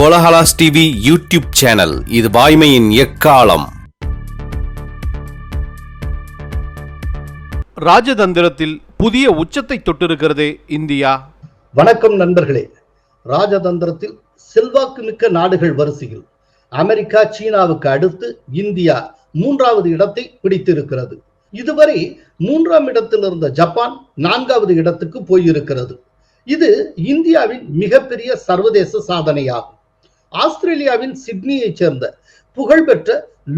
Kolahalas TV YouTube channel இது வாய்மையின் எக்காலம். ராஜதந்திரத்தில் புதிய உச்சத்தை தொட்டிருக்கிறதே இந்தியா. வணக்கம் நண்பர்களே. ராஜதந்திரத்தில் செல்வாக்கு மிக்க நாடுகள் வரிசையில் அமெரிக்கா சீனாவுக்கு அடுத்து இந்தியா மூன்றாவது இடத்தை பிடித்திருக்கிறது. இதுவரை மூன்றாம் இடத்தில் இருந்த ஜப்பான் நான்காவது இடத்துக்கு போயிருக்கிறது. இது இந்தியாவின் மிகப்பெரிய சர்வதேச சாதனையாகும். ஆஸ்திரேலியாவின் சிட்னியைச் சேர்ந்த புகழ்பெற்ற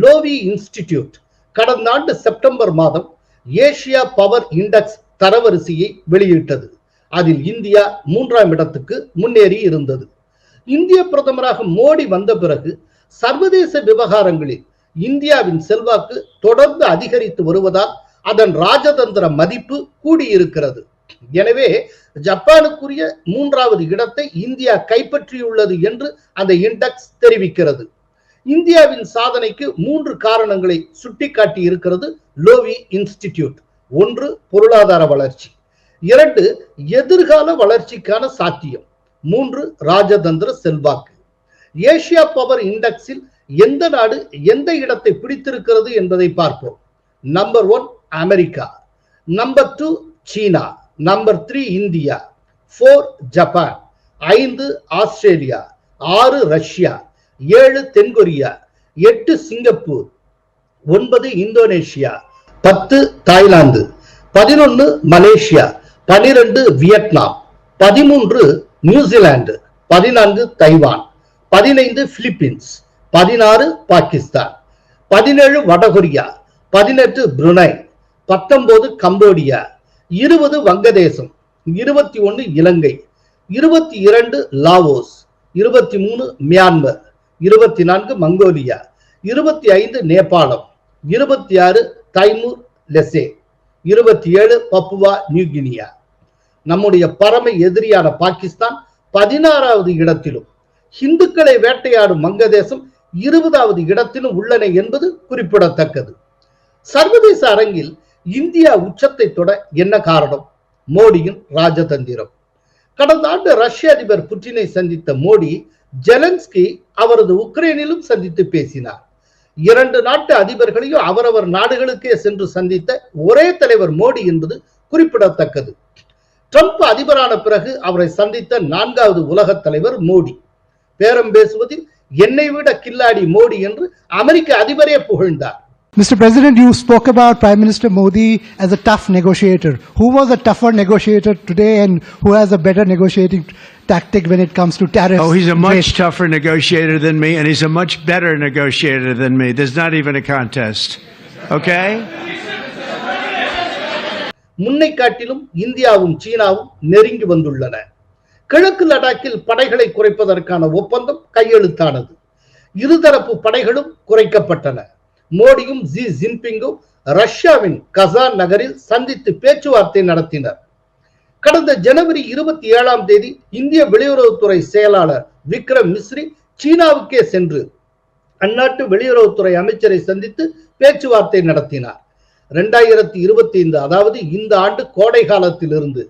லோவி இன்ஸ்டிடியூட் கடந்த ஆண்டு செப்டம்பர் மாதம் ஏசியா பவர் இண்டெக்ஸ் தரவரிசையை வெளியிட்டது. அதில் இந்தியா மூன்றாம் இடத்துக்கு முன்னேறி இருந்தது. இந்திய பிரதமராக மோடி வந்த பிறகு சர்வதேச விவகாரங்களில் இந்தியாவின் செல்வாக்கு தொடர்ந்து அதிகரித்து வருவதால் அதன் ராஜதந்திர மதிப்பு கூடியிருக்கிறது. எனவே ஜப்பானுக்குரிய மூன்றாவது இடத்தை இந்தியா கைப்பற்றியுள்ளது என்று அந்த இண்டெக்ஸ் தெரிவிக்கிறது. இந்தியாவின் சாதனைக்கு மூன்று காரணங்களை சுட்டிக்காட்டி இருக்கிறது லோவி இன்ஸ்டிடியூட். ஒன்று பொருளாதார வளர்ச்சி. இரண்டு எதிர்கால வளர்ச்சிக்கான சாத்தியம். மூன்று ராஜதந்திர செல்வாக்கு. ஏசியா பவர் இண்டெக்ஸில் எந்த நாடு எந்த இடத்தை பிடித்திருக்கிறது என்பதை பார்ப்போம். Number one America. Number two சீனா. Number three India four Japan ஐந்து ஆஸ்திரேலியா ஆறு ரஷ்யா ஏழு தென்கொரியா. எட்டு சிங்கப்பூர் ஒன்பது இந்தோனேஷியா பத்து தாய்லாந்து பதினொன்னு மலேசியா பனிரெண்டு வியட்நாம் பதிமூன்று நியூசிலாந்து பதினான்கு தைவான் பதினைந்து பிலிப்பீன்ஸ் பதினாறு பாகிஸ்தான் பதினேழு வடகொரியா. பதினெட்டு புருனை பத்தொன்பது கம்போடியா இருபது வங்கதேசம் இருபத்தி ஒன்று இலங்கை இருபத்தி இரண்டு லாவோஸ் இருபத்தி மூணு மியான்மர் இருபத்தி நான்கு மங்கோலியா இருபத்தி ஐந்து நேபாளம் இருபத்தி ஆறு தைமூர் லெசே இருபத்தி ஏழு பப்புவா நியூகினியா நம்முடைய பரம எதிரியான பாகிஸ்தான் பதினாறாவது இடத்திலும் இந்துக்களை வேட்டையாடும் வங்கதேசம் இருபதாவது இடத்திலும் உள்ளன என்பது குறிப்பிடத்தக்கது. சர்வதேச அரங்கில் இந்தியா உச்சத்தை தொட என்ன காரணம்? மோடியின் ராஜதந்திரம். கடந்த ஆண்டு ரஷ்ய அதிபர் புட்டினை சந்தித்த மோடி ஜெலன்ஸ்கி அவரது உக்ரைனிலும் சந்தித்து பேசினார். இரண்டு நாட்டு அதிபர்களையும் அவரவர் நாடுகளுக்கே சென்று சந்தித்த ஒரே தலைவர் மோடி என்பது குறிப்பிடத்தக்கது. ட்ரம்ப் அதிபரான பிறகு அவரை சந்தித்த நான்காவது உலக தலைவர் மோடி. பேரம் பேசுவதில் என்னை விட கில்லாடி மோடி என்று அமெரிக்க அதிபரே புகழ்ந்தார். Mr. President, you spoke about Prime Minister Modi as a tough negotiator. Who was a tougher negotiator today and who has a better negotiating tactic when it comes to tariffs? Oh, he's a much trade? tougher negotiator than me, and he's a much better negotiator than me. There's not even a contest. Okay? முன்னை காட்டிலும் இந்தியாவும் சீனாவும் நெருங்கி வந்துள்ளன கிழக்கு லடாக்கில் படைகளை குறைப்பதற்கான ஒப்பந்தம் கையெழுத்தானது இருதரப்பு படைகளும் குறைக்கப்பட்டன மோடியும் ஜி ஜின்பிங்கும் ரஷ்யாவின் கசான் நகரில் சந்தித்து பேச்சுவார்த்தை நடத்தினர். கடந்த ஜனவரி இருபத்தி ஏழாம் தேதி இந்திய வெளியுறவுத்துறை செயலாளர் விக்ரம் மிஸ்ரி சீனாவுக்கே சென்று அந்நாட்டு வெளியுறவுத்துறை அமைச்சரை சந்தித்து பேச்சுவார்த்தை நடத்தினார். இரண்டாயிரத்தி இருபத்தி ஐந்து அதாவது இந்த ஆண்டு கோடை காலத்திலிருந்து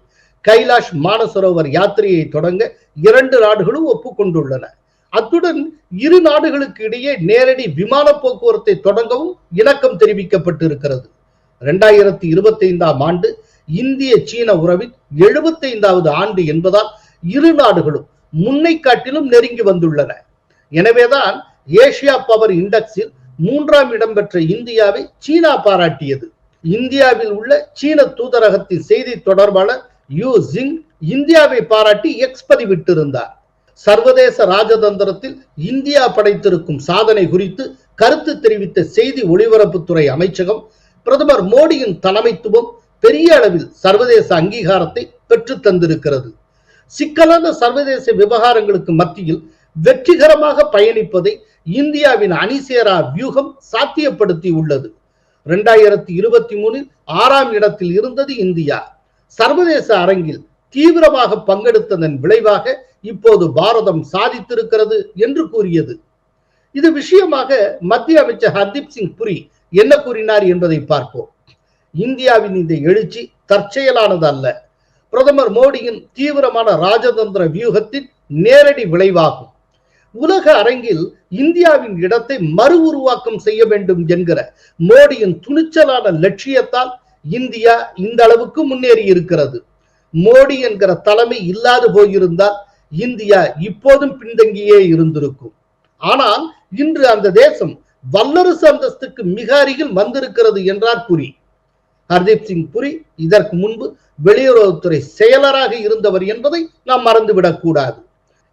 கைலாஷ் மானசரோவர் யாத்திரையை தொடங்க இரண்டு நாடுகளும் ஒப்புக்கொண்டுள்ளன. அத்துடன் இரு நாடுகளுக்கு இடையே நேரடி விமான போக்குவரத்தை தொடங்கவும் இணக்கம் தெரிவிக்கப்பட்டிருக்கிறது. இரண்டாயிரத்தி இருபத்தி ஐந்தாம் ஆண்டு இந்திய சீன உறவின் எழுபத்தைந்தாவது ஆண்டு என்பதால் இரு நாடுகளும் முன்னை காட்டிலும் நெருங்கி வந்துள்ளன. எனவேதான் ஏசியா பவர் இண்டெக்ஸில் மூன்றாம் இடம் பெற்ற இந்தியாவை சீனா பாராட்டியது. இந்தியாவில் உள்ள சீன தூதரகத்தின் செய்தி தொடர்பாளர் யூ ஜிங் இந்தியாவை பாராட்டி எக்ஸ் பதிவிட்டிருந்தார். சர்வதேச ராஜதந்திரத்தில் இந்தியா படைத்திருக்கும் சாதனை குறித்து கருத்து தெரிவித்த செய்தி ஒளிபரப்புத்துறை அமைச்சகம் பிரதமர் மோடியின் தலைமைத்துவம் பெரிய அளவில் சர்வதேச அங்கீகாரத்தை பெற்று தந்திருக்கிறது. சிக்கலான சர்வதேச விவகாரங்களுக்கு மத்தியில் வெற்றிகரமாக பயணிப்பதை இந்தியாவின் அணிசேரா வியூகம் சாத்தியப்படுத்தி உள்ளது இரண்டாயிரத்தி இருபத்தி மூணில் ஆறாம் இடத்தில் இருந்தது இந்தியா. சர்வதேச அரங்கில் தீவிரமாக பங்கெடுத்ததன் விளைவாக இப்போது பாரதம் சாதித்திருக்கிறது என்று கூறியது. இது விஷயமாக மத்திய அமைச்சர் ஹர்தீப் சிங் புரி என்ன கூறினார் என்பதை பார்ப்போம். இந்தியாவின் இந்த எழுச்சி தற்செயலானது அல்ல. பிரதமர் மோடியின் தீவிரமான ராஜதந்திர வியூகத்தின் நேரடி விளைவாகும். உலக அரங்கில் இந்தியாவின் இடத்தை மறு உருவாக்கம் செய்ய வேண்டும் என்கிற மோடியின் துணிச்சலான லட்சியத்தால் இந்தியா இந்த அளவுக்கு முன்னேறி இருக்கிறது மோடி என்கிற தலைமை இல்லாது போயிருந்தால் இந்தியா இப்போதும் பின்தங்கியே இருந்திருக்கும். ஆனால் இன்று அந்த தேசம் வல்லரசு அந்தஸ்துக்கு மிக அருகில் வந்திருக்கிறது என்றார் புரி. ஹர்தீப் சிங் புரி இதற்கு முன்பு வெளியுறவுத்துறை செயலராக இருந்தவர் என்பதை நாம் மறந்துவிடக் கூடாது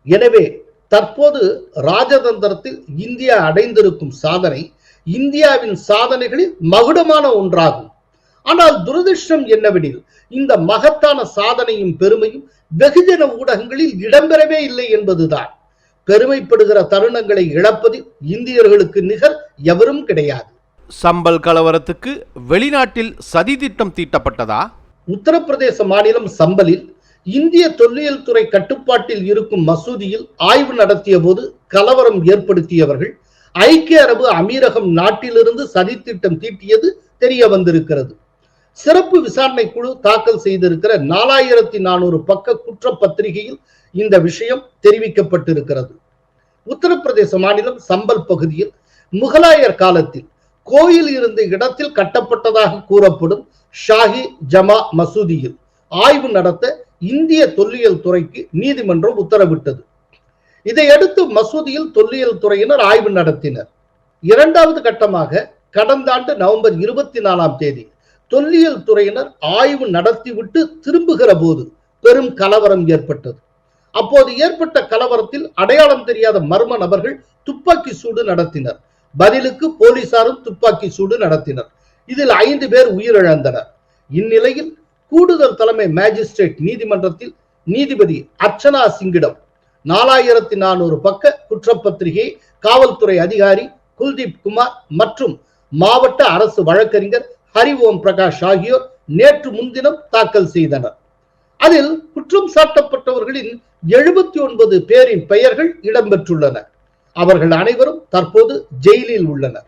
எனவே தற்போது ராஜதந்திரத்தில் இந்தியா அடைந்திருக்கும் சாதனை இந்தியாவின் சாதனைகளில் மகுடமான ஒன்றாகும். ஆனால் துரதிர்ஷ்டம் என்னவெனில் இந்த மகத்தான சாதனையும் பெருமையும் வெகுஜன ஊடகங்களில் இடம்பெறவே இல்லை என்பதுதான். பெருமைப்படுகிற தருணங்களை இழப்பதில் இந்தியர்களுக்கு நிகர் எவரும் கிடையாது. சம்பல் கலவரத்துக்கு வெளிநாட்டில் சதி திட்டம் தீட்டப்பட்டதா? உத்தரப்பிரதேச மாநிலம் சம்பலில் இந்திய தொல்லியல் துறை கட்டுப்பாட்டில் இருக்கும் மசூதியில் ஆய்வு நடத்திய போது கலவரம் ஏற்படுத்தியவர்கள் ஐக்கிய அரபு அமீரகம் நாட்டிலிருந்து சதித்திட்டம் தீட்டியது தெரிய வந்திருக்கிறது. சிறப்பு விசாரணை குழு தாக்கல் செய்திருக்கிற நாலாயிரத்தி நானூறு பக்க குற்றப்பத்திரிகையில் இந்த விஷயம் தெரிவிக்கப்பட்டிருக்கிறது. உத்தரப்பிரதேச மாநிலம் சம்பல் பகுதியில் முகலாயர் காலத்தில் கோயில் இருந்த இடத்தில் கட்டப்பட்டதாக கூறப்படும் ஷாஹி ஜமா மசூதியில் ஆய்வு நடத்த இந்திய தொல்லியல் துறைக்கு நீதிமன்றம் உத்தரவிட்டது. இதையடுத்து மசூதியில் தொல்லியல் துறையினர் ஆய்வு நடத்தினர். இரண்டாவது கட்டமாக கடந்த ஆண்டு நவம்பர் இருபத்தி நாலாம் தேதி தொல்லியல் துறையினர் ஆய்வு நடத்திவிட்டு திரும்புகிற போது பெரும் கலவரம் ஏற்பட்டது. அப்போது ஏற்பட்ட கலவரத்தில் அடையாளம் தெரியாத மர்ம நபர்கள் துப்பாக்கி சூடு நடத்தினர். பதிலுக்கு போலீசாரும் துப்பாக்கி சூடு நடத்தினர். இதில் ஐந்து பேர் உயிரிழந்தனர். இந்நிலையில் கூடுதல் தலைமை மேஜிஸ்ட்ரேட் நீதிமன்றத்தில் நீதிபதி அர்ச்சனா சிங்கிடம் நாலாயிரத்தி நானூறு பக்க குற்றப்பத்திரிகை காவல்துறை அதிகாரி குல்தீப் குமார் மற்றும் மாவட்ட அரசு வழக்கறிஞர் ஹரி ஓம் பிரகாஷ் ஆகியோர் நேற்று முன்தினம் தாக்கல் செய்தனர். அதில் குற்றம் சாட்டப்பட்டவர்களின் எழுபத்தி ஒன்பது பேரின் பெயர்கள் இடம்பெற்றுள்ளன. அவர்கள் அனைவரும் தற்போது ஜெயிலில் உள்ளனர்.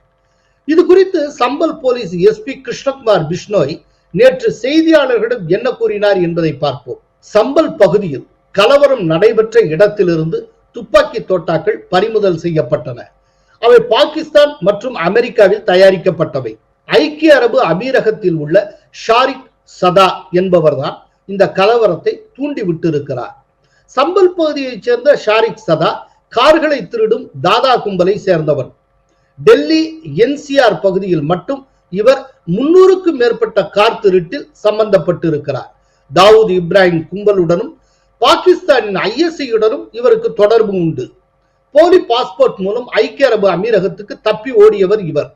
இது குறித்து சம்பல் போலீஸ் எஸ்பி கிருஷ்ணகுமார் பிஷ்ணோய் நேற்று செய்தியாளர்களிடம் என்ன கூறினார் என்பதை பார்ப்போம். சம்பல் பகுதியில் கலவரம் நடைபெற்ற இடத்திலிருந்து துப்பாக்கி தோட்டாக்கள் பறிமுதல் செய்யப்பட்டன. அவை பாகிஸ்தான் மற்றும் அமெரிக்காவில் தயாரிக்கப்பட்டவை. ஐக்கிய அரபு அமீரகத்தில் உள்ள ஷாரிக் சதா என்பவர்தான் இந்த கலவரத்தை தூண்டி விட்டிருக்கிறார். சம்பல் பகுதியைச் சேர்ந்த ஷாரிக் சதா கார்களை திருடும் தாதா கும்பலை சேர்ந்தவன். டெல்லி என்சிஆர் பகுதியில் மட்டும் இவர் முன்னூறுக்கும் மேற்பட்ட கார் திருட்டில் சம்பந்தப்பட்டிருக்கிறார். தாவூத் இப்ராஹிம் கும்பலுடனும் பாகிஸ்தானின் ஐஎஸ்ஐயுடனும் இவருக்கு தொடர்பு உண்டு. போலி பாஸ்போர்ட் மூலம் ஐக்கிய அரபு அமீரகத்துக்கு தப்பி ஓடியவர் இவர்.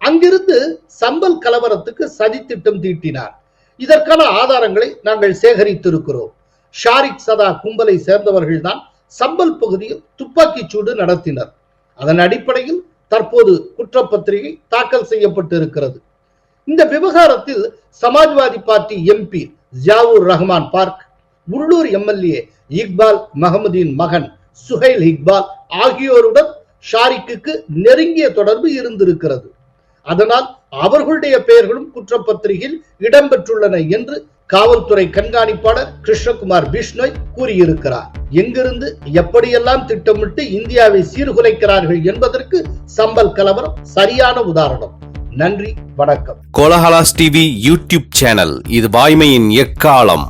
அங்கிருந்து சம்பல் கலவரத்துக்கு சதி திட்டம் தீட்டினார். இதற்கான ஆதாரங்களை நாங்கள் சேகரித்திருக்கிறோம். ஷாரிக் சதா கும்பலை சேர்ந்தவர்கள்தான் சம்பல் பகுதியில் துப்பாக்கிச் சூடு நடத்தினர். அதன் அடிப்படையில் தற்போது குற்றப்பத்திரிகை தாக்கல் செய்யப்பட்டிருக்கிறது. இந்த விவகாரத்தில் சமாஜ்வாதி பார்ட்டி எம்பி ஜியாவூர் ரஹ்மான் பார்க் உள்ளூர் எம்எல்ஏ இக்பால் மஹமதின் மகன் சுஹைல் இக்பால் ஆகியோருடன் ஷாரிக்கு நெருங்கிய தொடர்பு இருந்திருக்கிறது. அதனால் அவர்களுடைய பெயர்களும் குற்றப்பத்திரிகையில் இடம்பெற்றுள்ளன என்று காவல்துறை கண்காணிப்பாளர் கிருஷ்ணகுமார் பிஷ்ணோய் கூறியிருக்கிறார். எங்கிருந்து எப்படியெல்லாம் திட்டமிட்டு இந்தியாவை சீர்குலைக்கிறார்கள் என்பதற்கு சம்பல் கலவரம் சரியான உதாரணம். நன்றி வணக்கம். கோலஹலாஸ் டிவி யூடியூப் சேனல் இது வாய்மையின் எக்காலம்.